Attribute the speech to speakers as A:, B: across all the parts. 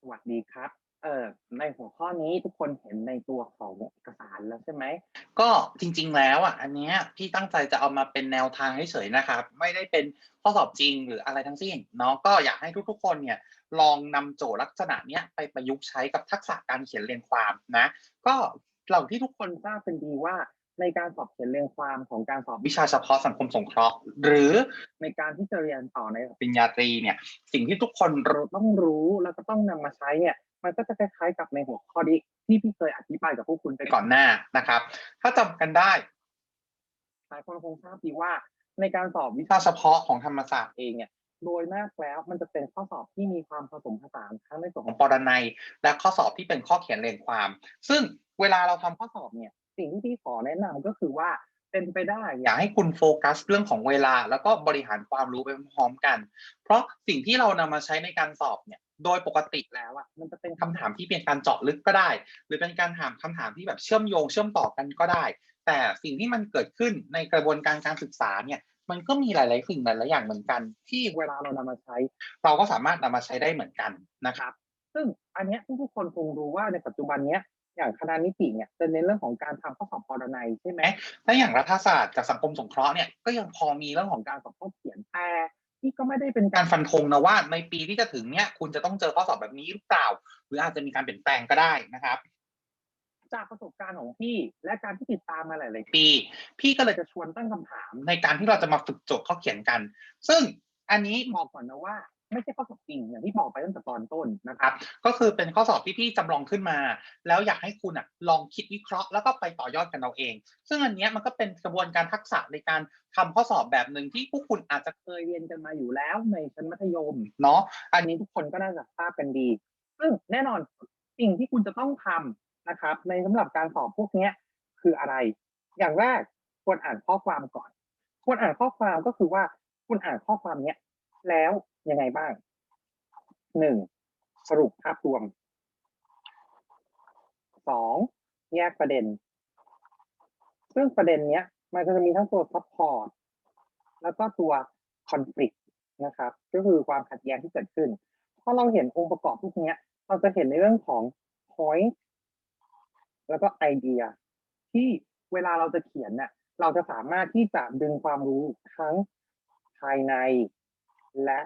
A: สวัสดีครับ เอ่อในหัวข้อนี้ทุกคนเห็นในตัวของเอกสารแล้วใช่ไหม?
B: ก็จริง ๆ แล้วอะ อันเนี้ยพี่ตั้งใจจะเอามาเป็นแนวทางเฉยๆนะครับ ไม่ได้เป็นข้อสอบจริงหรืออะไรทั้งสิ้นเนาะก็อยากให้ทุกๆ คนเนี่ยลองนำโจทย์ลักษณะเนี้ยไปประยุกต์ใช้กับทักษะการเขียนเรียงความนะ ก็อย่าที่ทุกคนทราบกันดีว่า ในการสอบเขียนเรียงความของการสอบวิชาเฉพาะสังคมสงเคราะห์ หรือในการที่จะเรียนต่อในปริญญาตรีเนี่ย สิ่งที่ทุกคนรต้องรู้แล้วก็ต้องนำมาใช้เนี่ย มันก็จะคล้ายๆกับในหัวข้อนี้ที่พี่เคยอธิบายกับพวกคุณไปก่อนหน้านะครับ ถ้าจำกันได้หลายคนคงทราบดีว่า ในการสอบวิชาเฉพาะของธรรมศาสตร์เองเนี่ยโดยมากแล้วมันจะเป็นข้อสอบที่มีความผสมผสานทั้งในส่วนของปรนัย และข้อสอบที่เป็นข้อเขียนเรียงความ ซึ่งเวลาเราทำข้อสอบเนี่ย สิ่งที่พี่ขอแนะนำก็คือว่าเป็นไปได้ อยากให้คุณโฟกัสเรื่องของเวลา แล้วก็บริหารความรู้ไปพร้อมกัน เพราะสิ่งที่เรานำมาใช้ในการสอบเนี่ยโดยปกติแล้วอะมันจะเป็นคำถามที่เป็นการเจาะลึกก็ได้ หรือเป็นการถามคำถามที่แบบเชื่อมโยงเชื่อมต่อกันก็ได้ แต่สิ่งที่มันเกิดขึ้นในกระบวนการการศึกษาเนี่ยมันก็มีหลาย ๆ สิ่งหลายๆอย่างเหมือนกัน ที่เวลาเรานำมาใช้ เราก็สามารถนำมาใช้ได้เหมือนกันนะครับ ซึ่งอันนี้ทุกคนคงรู้ว่าในปัจจุบันเนี้ย อย่างคณะนิติเนี่ยจะเน้นเรื่องของการทำข้อสอบปรนัยใช่ไหมแล้วอย่างรัฐศาสตร์กับสังคมสงเคราะห์เนี่ยก็ยังพอมีเรื่องของการสอบข้อเขียนแต่นี่ก็ไม่ได้เป็นการฟันธงนะว่า ในปีที่จะถึงเนี่ยคุณจะต้องเจอข้อสอบแบบนี้หรือเปล่า หรืออาจจะมีการเปลี่ยนแปลงก็ได้นะครับ จากประสบการณ์ของพี่และการที่ติดตามมาหลาย ๆ ปี พี่ก็เลยจะชวนตั้งคำถามในการที่เราจะมาฝึกโจทย์ข้อเขียนกัน ซึ่งอันนี้บอกก่อนนะว่า ไม่ใช่ข้อสอบจริงอย่างที่บอกไปตั้งแต่ตอนต้นนะครับ ก็คือเป็นข้อสอบที่พี่จำลองขึ้นมา แล้วอยากให้คุณน่ะลองคิดวิเคราะห์แล้วก็ไปต่อยอดกันเอาเอง ซึ่งอันนี้มันก็เป็นกระบวนการทักษะในการทำข้อสอบแบบหนึ่งที่พวกคุณอาจจะเคยเรียนกันมาอยู่แล้วในชั้นมัธยมเนาะอันนี้ทุกคนก็น่าจะทราบกันดี ซึ่งแน่นอนสิ่งที่คุณจะต้องทำนะครับ ในสำหรับการสอบพวกเนี้ยคืออะไร อย่างแรกควรอ่านข้อความก่อนควรอ่านข้อความก็คือว่าคุณอ่านข้อความเนี้ย แล้วยังไงบ้าง1สรุปภาพรวม2แยกประเด็น ซึ่งประเด็นเนี้ย มันก็จะมีทั้งตัวซัปพอร์ตแล้วก็ตัว conflict นะครับ ก็คือความขัดแย้งที่เกิดขึ้นพอเราเห็นองค์ประกอบพวกนี้ยเราจะเห็นในเรื่องของ point แล้วก็ไอเดีย ที่เวลาเราจะเขียนน่ะเราจะสามารถที่จะดึงความรู้ทั้งภายใน และ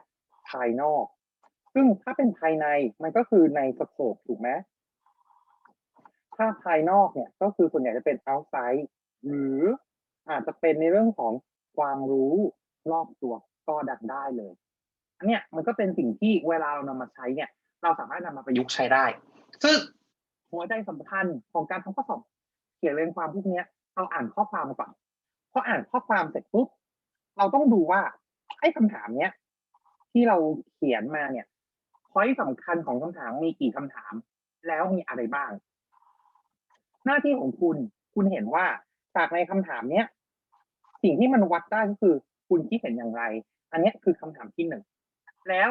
B: ภายนอก ซึ่งถ้าเป็นภายในมันก็คือในสโกปถูกไหมถ้าภายนอกเนี่ยก็คือส่วนใหญ่จะเป็น outside หรืออาจจะเป็นในเรื่องของความรู้รอบตัวก็ดันได้เลย อันเนี้ยมันก็เป็นสิ่งที่เวลาเรานำมาใช้เนี่ย เราสามารถนำมาประยุกต์ใช้ได้ ซึ่งหัวใจสำคัญของการทำข้อสอบเขียนเรียงความพวกเนี้ยเราอ่านข้อความก่อนพออ่านข้อความเสร็จปุ๊บเราต้องดูว่าไอ้คำถามเนี้ย ที่เราเขียนมาเนี่ยพอยต์สำคัญของคำถามมีกี่คำถาม แล้วมีอะไรบ้าง หน้าที่ของคุณคุณเห็นว่าจากในคำถามเนี้ยสิ่งที่มันวัดได้ก็คือคุณคิดเห็นอย่างไร อันเนี้ยคือคำถามที่1แล้ว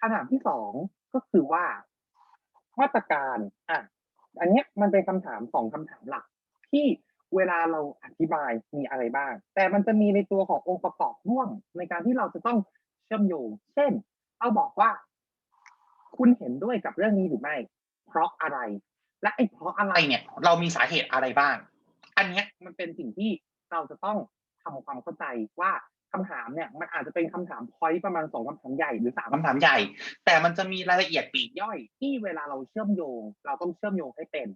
B: คำถามที่2ก็คือว่ามาตรการอะอันเนี้ยมันเป็นคำถาม2คำถามหลัก ที่เวลาเราอธิบายมีอะไรบ้าง แต่มันจะมีในตัวขององค์ประกอบร่วมในการที่เราจะต้อง ชื่อมโยง เช่นเราบอกว่า คุณเห็นด้วยกับเรื่องนี้หรือไม่ เพราะอะไร และไอ้เพราะอะไรเนี่ย เรามีสาเหตุอะไรบ้าง อันเนี้ยมันเป็นสิ่งที่เราจะต้องทำความเข้าใจว่าคำถามเนี่ย มันอาจจะเป็นคำถามพ็อยนต์ประมาณ2คำถามใหญ่หรือ3คำถามใหญ่ แต่มันจะมีรายละเอียดปลีกย่อย ที่เวลาเราเชื่อมโยง เราต้องเชื่อมโยงให้เป็น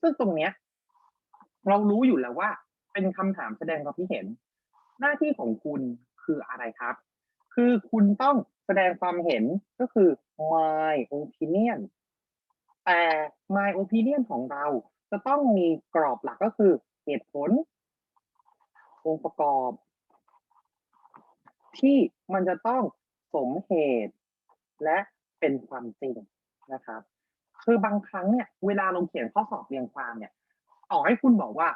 B: ซึ่งตรงเนี้ย เรารู้อยู่แล้วว่า เป็นคำถามแสดงความคิดเห็น หน้าที่ของคุณคืออะไรครับ คือคุณต้องแสดงความเห็นก็คือ my opinion แต่ my opinion ของเราจะต้องมีกรอบหลักก็คือเหตุผล องค์ประกอบ ที่มันจะต้องสมเหตุและเป็นความจริงนะครับ คือบางครั้งเนี่ย เวลาเราเขียนข้อสอบเรียงความเนี่ยต่อให้คุณบอกว่า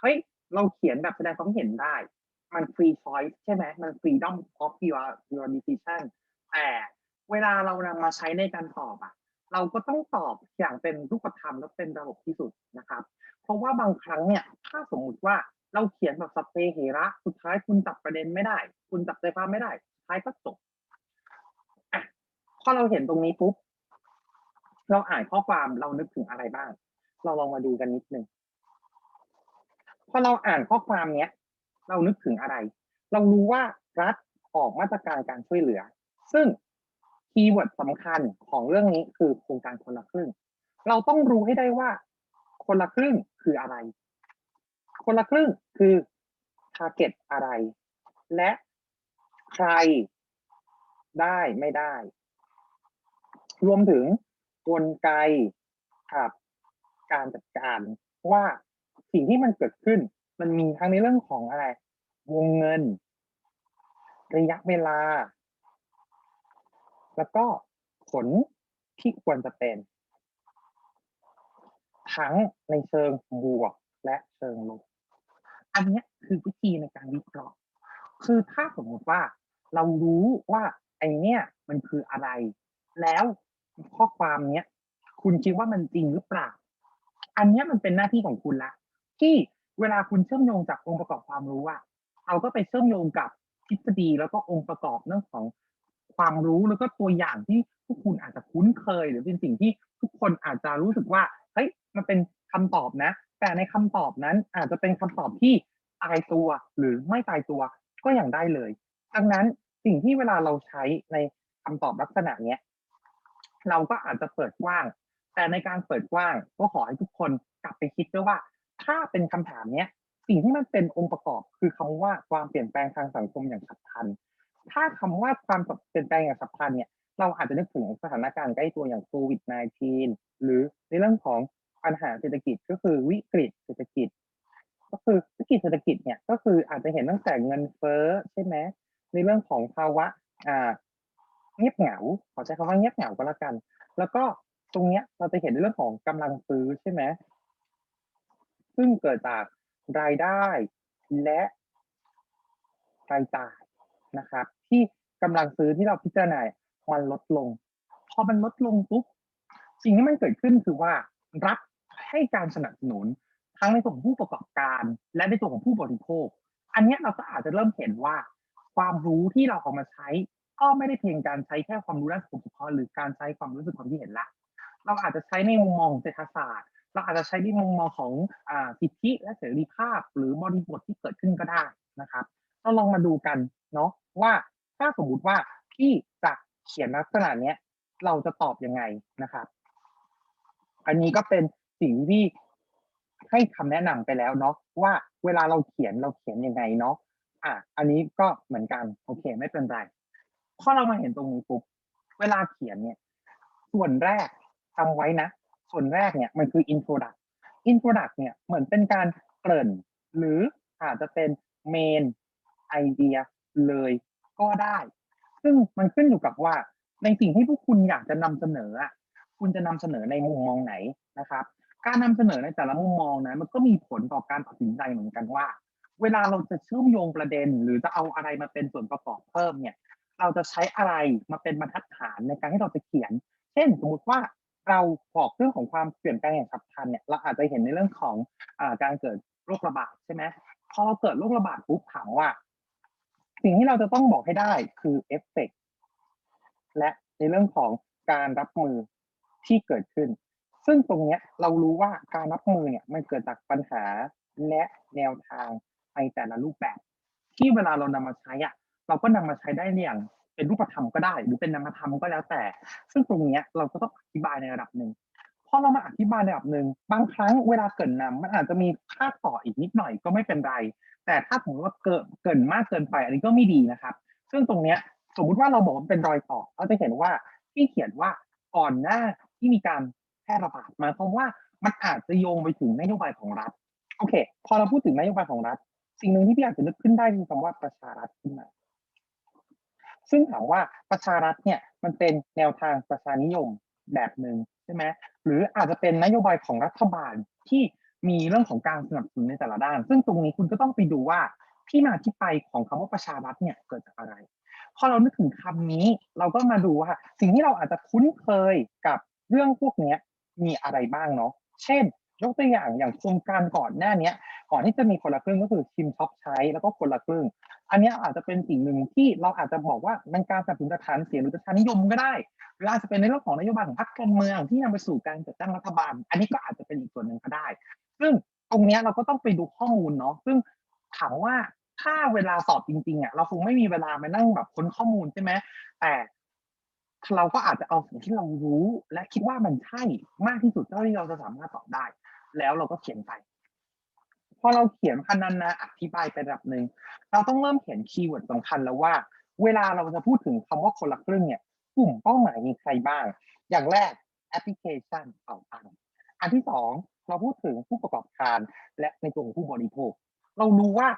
B: เฮ้ยเราเขียนแบบแสดงความเห็นได้ มัน free choice ใช่ไหมมัน freedom of your your decision แต่เวลาเรานำมาใช้ในการตอบอะเราก็ต้องตอบอย่างเป็นรูปธรรมและเป็นระบบที่สุดนะครับ เพราะว่าบางครั้งเนี่ย ถ้าสมมุติว่าเราเขียนแบบสเพเหระ สุดท้ายคุณจับประเด็นไม่ได้ คุณจับใจความไม่ได้สุดท้ายก็จบอะพอเราเห็นตรงนี้ปุ๊บ
A: เราอ่านข้อความเรานึกถึงอะไรบ้าง เราลองมาดูกันนิดนึงพอเราอ่านข้อความเนี้ย เรานึกถึงอะไร เรารู้ว่ารัฐออกมาตรการการช่วยเหลือ ซึ่งคีย์เวิร์ดสำคัญของเรื่องนี้คือโครงการคนละครึ่ง เราต้องรู้ให้ได้ว่า คนละครึ่งคืออะไร คนละครึ่งคือ target อะไร และใครได้ไม่ได้ รวมถึงกลไกกับการจัดการว่าสิ่งที่มันเกิดขึ้น มันมีทั้งในเรื่องของอะไร วงเงิน ระยะเวลา แล้วก็ผลที่ควรจะเป็น ทั้งในเชิงบวกและเชิงลบอันนี้คือวิธีในการวิเคราะห์ คือถ้าสมมติว่า เรารู้ว่าไอเนี้ยมันคืออะไร แล้วข้อความเนี้ย คุณคิดว่ามันจริงหรือเปล่า อันนี้มันเป็นหน้าที่ของคุณละที่ เวลาคุณเชื่อมโยงจากองค์ประกอบความรู้อะเราก็ไปเชื่อมโยงกับทฤษฎีแล้วก็องค์ประกอบเรื่องของความรู้แล้วก็ตัวอย่างที่พวกคุณอาจจะคุ้นเคย หรือเป็นสิ่งที่ทุกคนอาจจะรู้สึกว่าเฮ้ยมันเป็นคำตอบนะ แต่ในคำตอบนั้นอาจจะเป็นคำตอบที่ตายตัวหรือไม่ตายตัวก็อย่างได้เลย ดังนั้นสิ่งที่เวลาเราใช้ในคำตอบลักษณะเนี้ยเราก็อาจจะเปิดกว้าง แต่ในการเปิดกว้างก็ขอให้ทุกคนกลับไปคิดด้วยว่า ถ้าเป็นคำถามเนี้ยสิ่งที่มันเป็นองค์ประกอบคือคำว่าความเปลี่ยนแปลงทางสังคมอย่างฉับพลัน ถ้าคำว่าความเปลี่ยนแปลงอย่างฉับพลันเนี่ยเราอาจจะนึกถึงสถานการณ์ใกล้ตัวอย่างโควิด -19 หรือในเรื่องของปัญหาเศรษฐกิจก็คือวิกฤตเศรษฐกิจ ก็คือวิกฤตเศรษฐกิจเนี่ยก็คืออาจจะเห็นตั้งแต่เงินเฟ้อใช่ไหมในเรื่องของภาวะอ่าเงียบเหงาขอใช้คำว่าเงียบเหงาก็แล้วกัน แล้วก็ตรงเนี้ยเราจะเห็นในเรื่องของกำลังซื้อใช่ไหม ซึ่งเกิดจากรายได้และรายจ่ายนะครับ ที่กำลังซื้อที่เราพิจารณามันลดลง พอมันลดลงปุ๊บสิ่งที่มันเกิดขึ้นคือว่ารัฐให้การสนับสนุนทั้งในตัวของผู้ประกอบการ และในตัวของผู้บริโภค อันนี้เราก็อาจจะเริ่มเห็นว่า ความรู้ที่เราเอามาใช้ ก็ไม่ได้เพียงการใช้แค่ความรู้ด้านสุขภาพหรือการใช้ความรู้สึกความที่เห็นละ เราอาจจะใช้ในมุมมองเศรษฐศาสตร์ เราอาจจะใช้ในมุมมองของสิทธิและเสรีภาพ หรือบริบทที่เกิดขึ้นก็ได้นะครับเราลองมาดูกันเนาะว่าถ้าสมมุติว่าพี่จะเขียนลักษณะเนี้ยเราจะตอบยังไงนะครับ อันนี้ก็เป็นสิ่งที่ให้คำแนะนำไปแล้วเนาะว่าเวลาเราเขียนเราเขียนยังไงเนาะอะอันนี้ก็เหมือนกันโอเคไม่เป็นไรพอเรามาเห็นตรงนี้ปุ๊บเวลาเขียนเนี่ย ส่วนแรกจำไว้นะ ส่วนแรกเนี่ยมันคือ introduct introduct เนี่ยเหมือนเป็นการเกริ่น หรืออาจจะเป็น main idea เลยก็ได้ ซึ่งมันขึ้นอยู่กับว่าในสิ่งที่พวกคุณอยากจะนำเสนออะคุณจะนำเสนอในมุมมองไหนนะครับ การนำเสนอในแต่ละมุมมองนะมันก็มีผลต่อการตัดสินใจเหมือนกันว่า เวลาเราจะเชื่อมโยงประเด็น หรือจะเอาอะไรมาเป็นส่วนประกอบเพิ่มเนี่ย เราจะใช้อะไรมาเป็นบรรทัดฐานในการที่เราจะเขียน เช่นสมมติว่า เราบอกเรื่องของความเปลี่ยนแปลงอย่างฉับพลันเนี่ยเราอาจจะเห็นในเรื่องของอการเกิดโรคระบาดใช่ไหมพอเราเกิดโรคระบาดปุ๊บถามว่า สิ่งที่เราจะต้องบอกให้ได้คือเอฟเฟกและในเรื่องของการรับมือที่เกิดขึ้น ซึ่งตรงเนี้ยเรารู้ว่าการรับมือเนี่ยมันเกิดจากปัญหาและแนวทางในแต่ละรูปแบบ ที่เวลาเรานำมาใช้อะเราก็นำมาใช้ได้อย่าง เป็นรูปธรรมก็ได้ หรือเป็นนามธรรมก็แล้วแต่ ซึ่งตรงเนี้ยเราก็ต้องอธิบายในระดับหนึ่งพอเรามาอธิบายในระดับหนึ่งบางครั้งเวลาเกินนำมันอาจจะมีภาต่ออีกนิดหน่อยก็ไม่เป็นไร แต่ถ้าสมมติว่าเกินเกินมากเกินไป อันนี้ก็ไม่ดีนะครับ ซึ่งตรงเนี้ยสมมุติว่าเราบอกว่าเป็นรอยต่อเราจะเห็นว่าที่เขียนว่าก่อนหน้าที่มีการแพร่ระบาดหมายความว่ามันอาจจะโยงไปถึงนโยบายของรัฐโอเค พอเราพูดถึงนโยบายของรัฐ สิ่งหนึ่งที่พี่อาจจะนึกขึ้นได้คือคำว่าประชารัฐขึ้นมา ซึ่งถามว่าประชารัฐเนี่ยมันเป็นแนวทางประชานิยมแบบหนึ่งใช่ไหมหรืออาจจะเป็นนโยบายของรัฐบาลที่มีเรื่องของการสนับสนุนในแต่ละด้าน ซึ่งตรงนี้คุณก็ต้องไปดูว่าที่มาที่ไปของคำว่าประชารัฐเนี่ยเกิดจากอะไร พอเรานึกถึงคำนี้ เราก็มาดูว่าสิ่งที่เราอาจจะคุ้นเคยกับเรื่องพวกนี้มีอะไรบ้างเนาะ เช่น ยกตัวอย่างอย่างโครงการก่อนหน้านี้ก่อนที่จะมีคนละครึ่งก็คือชิมช็อปใช้แล้วก็คนละครึ่ง อันนี้อาจจะเป็นสิ่งหนึ่งที่เราอาจจะบอกว่ามันการสนับสนุนฐานเสียงหรือประชานิยมก็ได้หรืออาจจะเป็นในเรื่องของนโยบายของพรรคการเมืองที่นำไปสู่การจัดตั้งรัฐบาล อันนี้ก็อาจจะเป็นอีกส่วนหนึ่งก็ได้ ซึ่งตรงนี้เราก็ต้องไปดูข้อมูลเนาะซึ่งถามว่าถ้าเวลาสอบจริงๆอะเราคงไม่มีเวลามานั่งแบบค้นข้อมูลใช่ไหมแต่เราก็อาจจะเอาสิ่งที่เรารู้ และคิดว่ามันใช่มากที่สุดเท่าที่เราจะสามารถตอบได้ แล้วเราก็เขียนไป พอเราเขียนพันนันนะอธิบายไประดับหนึ่งเราต้องเริ่มเขียนคีย์เวิร์ดสำคัญแล้วว่า เวลาเราจะพูดถึงคำว่าคนละครึ่งเนี่ยกลุ่มเป้าหมายมีใครบ้าง อย่างแรกแอปพลิเคชันเป่าตังค์อันที่สองเราพูดถึงผู้ประกอบการและในตัวของผู้บริโภค เรารู้ว่า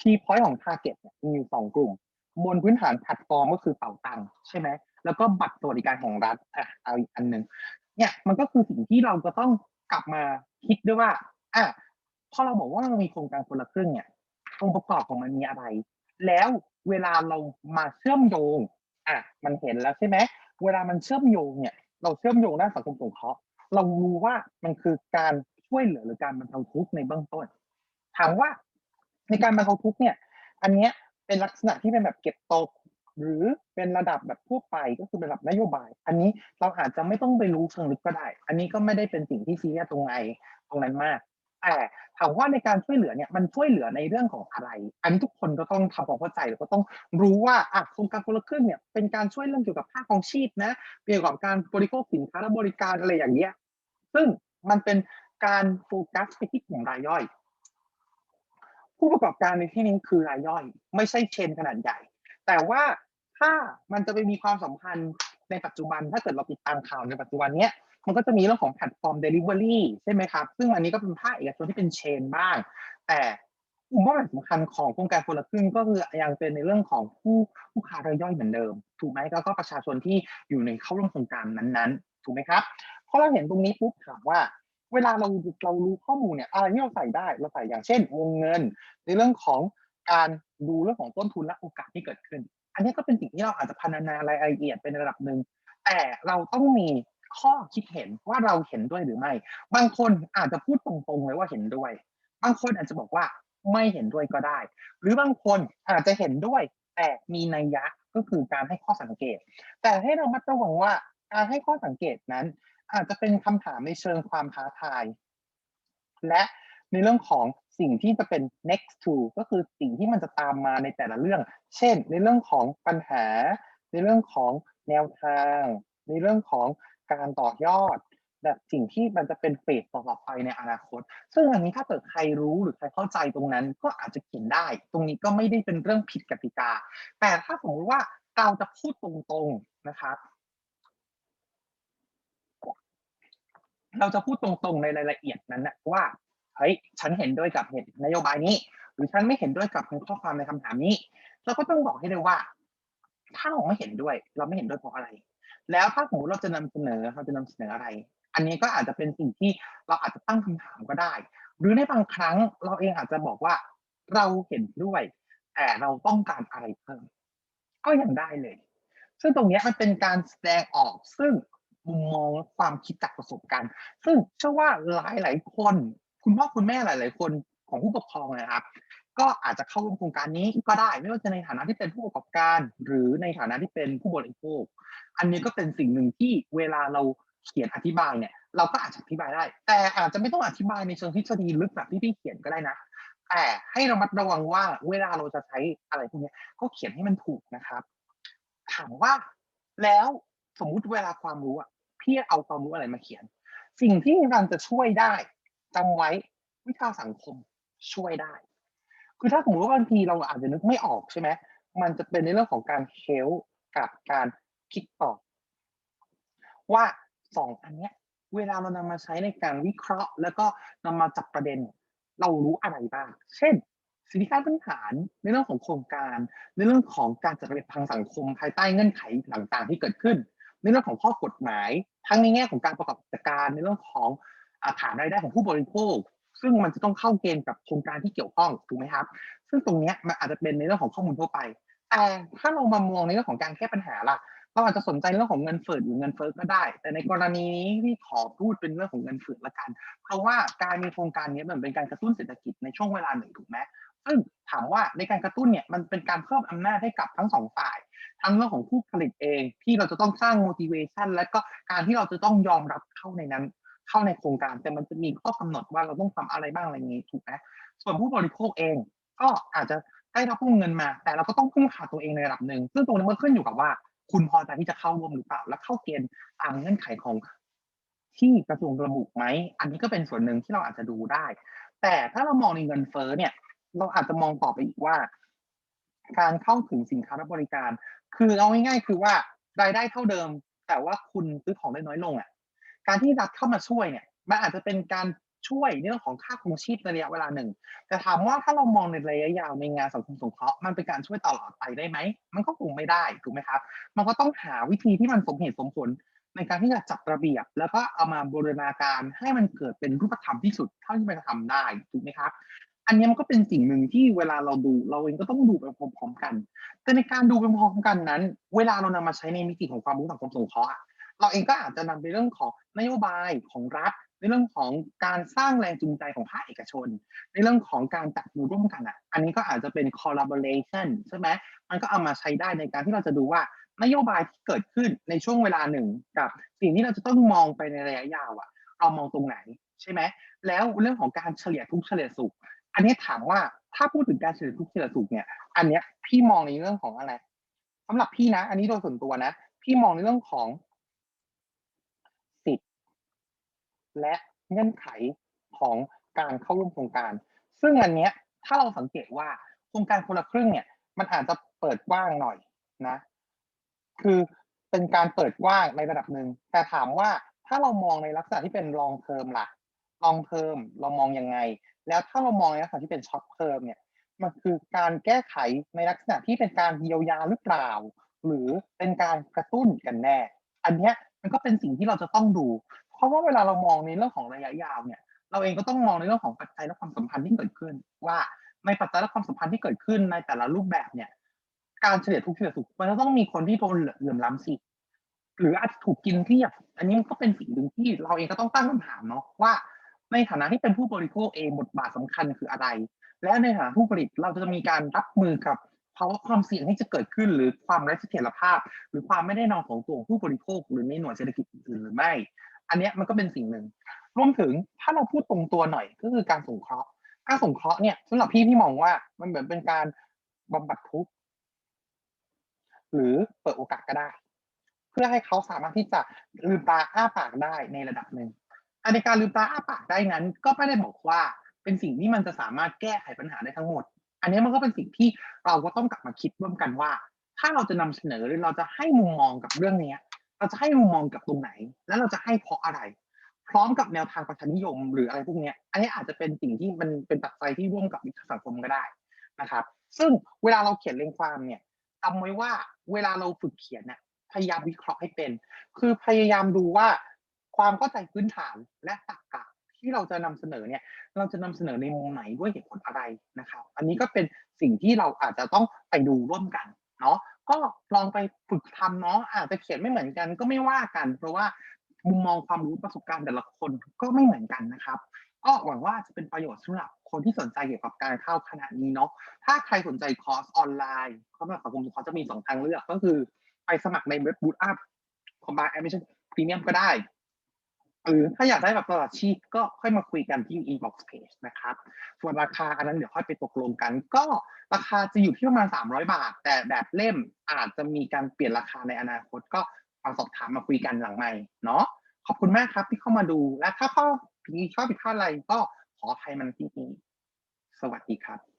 A: คีย์พอยต์ของ target เนี่ยมีอยู่สองกลุ่ม บนพื้นฐานแพลตฟอร์มก็คือเป่าตังค์ใช่ไหมแล้วก็บัตรสวัสดิการของรัฐอะเอาอีกอันหนึ่งเนี่ยมันก็คือสิ่งที่เราจะต้องกลับมาคิดด้วยว่าอะ พอเราบอกว่าเรามีโครงการคนละครึ่งเนี่ยองค์ประกอบของมันมีอะไร แล้วเวลาเรามาเชื่อมโยงอะมันเห็นแล้วใช่ไหมเวลามันเชื่อมโยงเนี่ยเราเชื่อมโยงด้านสังคมสงเคราะห์เรารู้ว่ามันคือการช่วยเหลือหรือการบรรเทาทุกข์ในเบื้องต้น ถามว่าในการบรรเทาทุกข์เนี่ย อันเนี้ยเป็นลักษณะที่เป็นแบบเก็บตก หรือเป็นระดับแบบทั่วไปก็คือระดับนโยบาย อันนี้เราอาจจะไม่ต้องไปรู้เชิงลึกก็ได้ อันนี้ก็ไม่ได้เป็นสิ่งที่ซีเรียสตรงไหนตรงนั้นมาก แต่ถามว่าในการช่วยเหลือเนี่ยมันช่วยเหลือในเรื่องของอะไร อันนี้ทุกคนก็ต้องทำความเข้าใจแล้วก็ต้องรู้ว่าอะโครงการคนละครึ่งเนี่ยเป็นการช่วยเรื่องเกี่ยวกับภาคของชีพนะเกี่ยวกับการบริโภคสินค้าและบริการอะไรอย่างเงี้ยซึ่งมันเป็นการโฟกัสไปที่กลุ่มรายย่อย ผู้ประกอบการในที่นี้คือรายย่อย ไม่ใช่เชนขนาดใหญ่ แต่ว่าถ้ามันจะไปมีความสัมพันธ์ในปัจจุบันถ้าเกิดเราติดตามข่าวในปัจจุบันเนี้ย มันก็จะมีเรื่องของแพลตฟอร์ม Delivery ใช่ไหมครับ ซึ่งอันนี้ก็เป็นภาคเอกชนที่เป็นเชนบ้าง แต่กลุ่มเป้าหมายสำคัญของโครงการคนละครึ่งก็คือยังเป็นในเรื่องของผู้ผู้ค้ารายย่อยเหมือนเดิม ถูกไหมแล้วก็ประชาชนที่อยู่ในเข้าร่วมโครงการนั้นๆ ถูกไหมครับพอเราเห็นตรงนี้ปุ๊บถามว่า เวลาเราเรารู้ข้อมูลเนี่ยอะไรที่เราใส่ได้เราใส่อย่างเช่นวงเงิน ในเรื่องของการดูเรื่องของต้นทุนและโอกาสที่เกิดขึ้น อันนี้ก็เป็นสิ่งที่เราอาจจะพัฒนา รายละเอียดเป็นระดับหนึ่งแต่เราต้องมี ข้อคิดเห็นว่าเราเห็นด้วยหรือไม่ บางคนอาจจะพูดตรงๆเลยว่าเห็นด้วย บางคนอาจจะบอกว่าไม่เห็นด้วยก็ได้ หรือบางคนอาจจะเห็นด้วยแต่มีนัยยะก็คือการให้ข้อสังเกต แต่ให้เรามัดระวังว่าการให้ข้อสังเกตนั้น อาจจะเป็นคำถามในเชิงความท้าทาย และในเรื่องของสิ่งที่จะเป็น next to ก็คือสิ่งที่มันจะตามมาในแต่ละเรื่อง เช่น ในเรื่องของปัญหา ในเรื่องของแนวทาง ในเรื่องของ การต่อยอด แบบสิ่งที่มันจะเป็นเฟสต่อไปในอนาคต ซึ่งอันนี้ถ้าเกิดใครรู้หรือใครเข้าใจตรงนั้นก็อาจจะเขียนได้ ตรงนี้ก็ไม่ได้เป็นเรื่องผิดกติกา แต่ถ้าสมมติว่าเราจะพูดตรงๆนะครับเราจะพูดตรงๆในรายละเอียดนั้นนะว่าเฮ้ยฉันเห็นด้วยกับเหตุนโยบายนี้ หรือฉันไม่เห็นด้วยกับข้อความในคำถามนี้ เราก็ต้องบอกให้เลยว่า ถ้าเราไม่เห็นด้วย เราไม่เห็นด้วยเพราะอะไร แล้วถ้าสมมติเราจะนำเสนอเราจะนำเสนออะไร อันนี้ก็อาจจะเป็นสิ่งที่เราอาจจะตั้งคำถามก็ได้ หรือในบางครั้งเราเองอาจจะบอกว่าเราเห็นด้วย แต่เราต้องการอะไรเพิ่ม ก็ยังได้เลย ซึ่งตรงนี้มันเป็นการแสดงออกซึ่งมุมมองและความคิดจากประสบการณ์ ซึ่งเชื่อว่าหลายหลายๆคน คุณพ่อคุณแม่หลาย ๆ คนของผู้ปกครองนะครับ ก็อาจจะเข้าร่วมโครงการนี้ก็ได้ ไม่ว่าจะในฐานะที่เป็นผู้ประกอบการ หรือในฐานะที่เป็นผู้บริโภค อันนี้ก็เป็นสิ่งหนึ่งที่เวลาเราเขียนอธิบายเนี่ยเราก็อาจจะอธิบายได้ แต่อาจจะไม่ต้องอธิบายในเชิงทฤษฎีลึกแบบที่พี่เขียนก็ได้นะแต่ให้ระมัดระวังว่าเวลาเราจะใช้อะไรพวกนี้ก็เขียนให้มันถูกนะครับถามว่าแล้วสมมุติเวลาความรู้อะพี่เอาความรู้อะไรมาเขียน สิ่งที่มันจะช่วยได้จำไว้วิชาสังคมช่วยได้ คือถ้าสมมติว่าบางทีเราอาจจะนึกไม่ออกใช่ไหมมันจะเป็นในเรื่องของการเฮลกับการคิดต่อว่าสองอันเนี้ย เวลาเรานำมาใช้ในการวิเคราะห์ แล้วก็นำมาจับประเด็น เรารู้อะไรบ้าง เช่นสิทธิขั้นพื้นฐานในเรื่องของโครงการ ในเรื่องของการจัดระเบียบทางสังคม ภายใต้เงื่อนไขต่างๆ ที่เกิดขึ้น ในเรื่องของข้อกฎหมาย ทั้งในแง่ของการประกอบกิจการ ในเรื่องของฐานรายได้ของผู้บริโภค ซึ่งมันจะต้องเข้าเกณฑ์กับโครงการที่เกี่ยวข้องถูกไหมครับ ซึ่งตรงนี้มันอาจจะเป็นในเรื่องของข้อมูลทั่วไปแต่ถ้าเรามามองในเรื่องของการแก้ปัญหาล่ะเราอาจจะสนใจเรื่องของเงินเฟ้อหรือเงินเฟ้อก็ได้ แต่ในกรณีนี้ที่ขอพูดเป็นเรื่องของเงินเฟ้อละกัน เพราะว่าการมีโครงการนี้มันเป็นการกระตุ้นเศรษฐกิจในช่วงเวลาหนึ่งถูกไหมซึ่งถามว่าในการกระตุ้นเนี่ยมันเป็นการเพิ่มอำนาจให้กับทั้งสองฝ่าย ทั้งเรื่องของผู้ผลิตเองที่เราจะต้องสร้าง motivation และก็การที่เราจะต้องยอมรับเข้าในนั้น เข้าในโครงการ แต่มันจะมีข้อกำหนดว่าเราต้องทำอะไรบ้างอะไรอย่างนี้ถูกไหมส่วนผู้บริโภคเอง ก็อาจจะได้รับเงินมา แต่เราก็ต้องพึ่งพาตัวเองในระดับหนึ่งซึ่งตรงนี้มันขึ้นอยู่กับว่า คุณพอใจที่จะเข้าร่วมหรือเปล่า และเข้าเกณฑ์ตามเงื่อนไขของที่กระทรวงระบุไหม อันนี้ก็เป็นส่วนหนึ่งที่เราอาจจะดูได้ แต่ถ้าเรามองในเงินเฟ้อเนี่ย เราอาจจะมองต่อไปอีกว่า การเข้าถึงสินค้าและบริการ คือเอาง่ายๆคือว่ารายได้เท่าเดิม แต่ว่าคุณซื้อของได้น้อยลงอะ การที่รัฐเข้ามาช่วยเนี่ยมันอาจจะเป็นการช่วยในเรื่องของค่าครองชีพในระยะเวลาหนึ่ง แต่ถามว่าถ้าเรามองในระยะยาวในงานสังคมสงเคราะห์มันเป็นการช่วยตลอดไปได้ไหม มันก็คงไม่ได้ถูกไหมครับ มันก็ต้องหาวิธีที่มันสมเหตุสมผลในการที่จะจัดระเบียบ แล้วก็เอามาบูรณาการให้มันเกิดเป็นรูปธรรมที่สุดเท่าที่มันจะทำได้ถูกไหมครับ อันนี้มันก็เป็นสิ่งหนึ่งที่เวลาเราดูเราเองก็ต้องดูไปพร้อมๆกัน แต่ในการดูไปพร้อมกันนั้น เวลาเรานำมาใช้ในมิติของความรู้สังคมสงเคราะห์ เราเองก็อาจจะนำไปเรื่องของนโยบายของรัฐ ในเรื่องของการสร้างแรงจูงใจของภาคเอกชน ในเรื่องของการจับมือร่วมกันอะ อันนี้ก็อาจจะเป็น collaboration ใช่ไหมมันก็เอามาใช้ได้ในการที่เราจะดูว่านโยบายที่เกิดขึ้นในช่วงเวลาหนึ่งกับ สิ่งที่เราจะต้องมองไปในระยะยาวอะ เรามองตรงไหนใช่ไหมแล้วเรื่องของการเฉลี่ยทุกเฉลี่ยสุข อันนี้ถามว่าถ้าพูดถึงการเฉลี่ยทุกเฉลี่ยสุขเนี่ย อันเนี้ยพี่มองในเรื่องของอะไรสำหรับพี่นะ อันนี้โดยส่วนตัวนะ พี่มองในเรื่องของสิทธิ์ และเงื่อนไขของการเข้าร่วมโครงการ ซึ่งอันเนี้ยถ้าเราสังเกตว่าโครงการคนละครึ่งเนี่ย มันอาจจะเปิดกว้างหน่อยนะ คือเป็นการเปิดกว้างในระดับหนึ่งแต่ถามว่าถ้าเรามองในลักษณะที่เป็น long term ล่ะ long term เรามองยังไง แล้วถ้าเรามองในลักษณะที่เป็น short term เนี่ยมันคือการแก้ไขในลักษณะที่เป็นการเยียวยาหรือเปล่า หรือเป็นการกระตุ้นกันแน่ อันเนี้ยมันก็เป็นสิ่งที่เราจะต้องดู ราะว่าเวลาเรามองในเรื่องของระยะยาวเนี่ย เราเองก็ต้องมองในเรื่องของปัจจัยและความสัมพันธ์ที่เกิดขึ้น ว่าในปัจจัยและความสัมพันธ์ที่เกิดขึ้นในแต่ละรูปแบบเนี่ย การเฉลี่ยทุกเฉลี่ยสุขมันจะต้องมีคนที่โดนเหลื่อมล้ำสิหรืออาจจะถูกกินเรียบอันนี้มันก็เป็นสิ่งหนึ่งที่เราเองก็ต้องตั้งคำถามเนาะว่า ในฐานะที่เป็นผู้บริโภคเองบทบาทสำคัญคืออะไร และในฐานะผู้ผลิตเราจะมีการรับมือกับภาวะความเสี่ยงที่จะเกิดขึ้น หรือความไร้เสถียรภาพ หรือความไม่แน่นอนของตัวผู้บริโภค หรือในหน่วยเศรษฐกิจอื่นหรือไม่ อันนี้มันก็เป็นสิ่งหนึ่งรวมถึงถ้าเราพูดตรงตัวหน่อยก็คือการสงเคราะห์การสงเคราะห์เนี่ยสำหรับพี่พี่มองว่ามันเหมือนเป็นการบำบัดทุกข์หรือเปิดโอกาสก็ได้ เพื่อให้เขาสามารถที่จะลืมตาอ้าปากได้ในระดับหนึ่งอันในการลืมตาอ้าปากได้นั้น ก็ไม่ได้บอกว่าเป็นสิ่งที่มันจะสามารถแก้ไขปัญหาได้ทั้งหมด อันนี้มันก็เป็นสิ่งที่เราก็ต้องกลับมาคิดร่วมกันว่า ถ้าเราจะนำเสนอหรือเราจะให้มุมมองกับเรื่องนี้ เราจะให้มุมมองกับตรงไหน แล้วเราจะให้เพราะอะไร พร้อมกับแนวทางประชานิยม หรืออะไรพวกนี้อันนี้อาจจะเป็นสิ่งที่มันเป็นปัจจัยที่ร่วมกับวิทยาสังคมก็ได้นะครับ ซึ่งเวลาเราเขียนเรียงความเนี่ยจำไว้ว่าเวลาเราฝึกเขียนเนี่ยพยายามวิเคราะห์ให้เป็น คือพยายามดูว่าความเข้าใจพื้นฐานและตรรกะที่เราจะนำเสนอเนี่ย เราจะนำเสนอในมุมไหนด้วยเหตุผลอะไรนะครับ อันนี้ก็เป็นสิ่งที่เราอาจจะต้องไปดูร่วมกันเนาะก็ลองไปฝึกทำเนาะอาจจะเขียนไม่เหมือนกันก็ไม่ว่ากัน เพราะว่ามุมมองความรู้ประสบการณ์แต่ละคนก็ไม่เหมือนกันนะครับก็หวังว่าจะเป็นประโยชน์สำหรับคนที่สนใจเกี่ยวกับการเข้าคณะนี้เนาะถ้าใครสนใจคอร์สออนไลน์เขาแบบสังคมเขาจะมีสองทางเลือกก็คือ ไปสมัครในเว็บบูตอัพของบาร์แอดมิชั่นพรีเมียมก็ได้ หรือถ้าอยากได้แบบตลอดชีพก็ค่อยมาคุยกันที่ inbox page นะครับ ส่วนราคาอันนั้นเดี๋ยวค่อยไปตกลงกัน ก็ราคาจะอยู่ที่ประมาณ 300 บาท แต่แบบเล่มอาจจะมีการเปลี่ยนราคาในอนาคต ก็มาสอบถามมาคุยกันหลังใหม่เนาะขอบคุณมากครับที่เข้ามาดูและถ้าข้อมีข้อผิดพลาดอะไรก็ขออภัยมันที่นี้สวัสดีครับ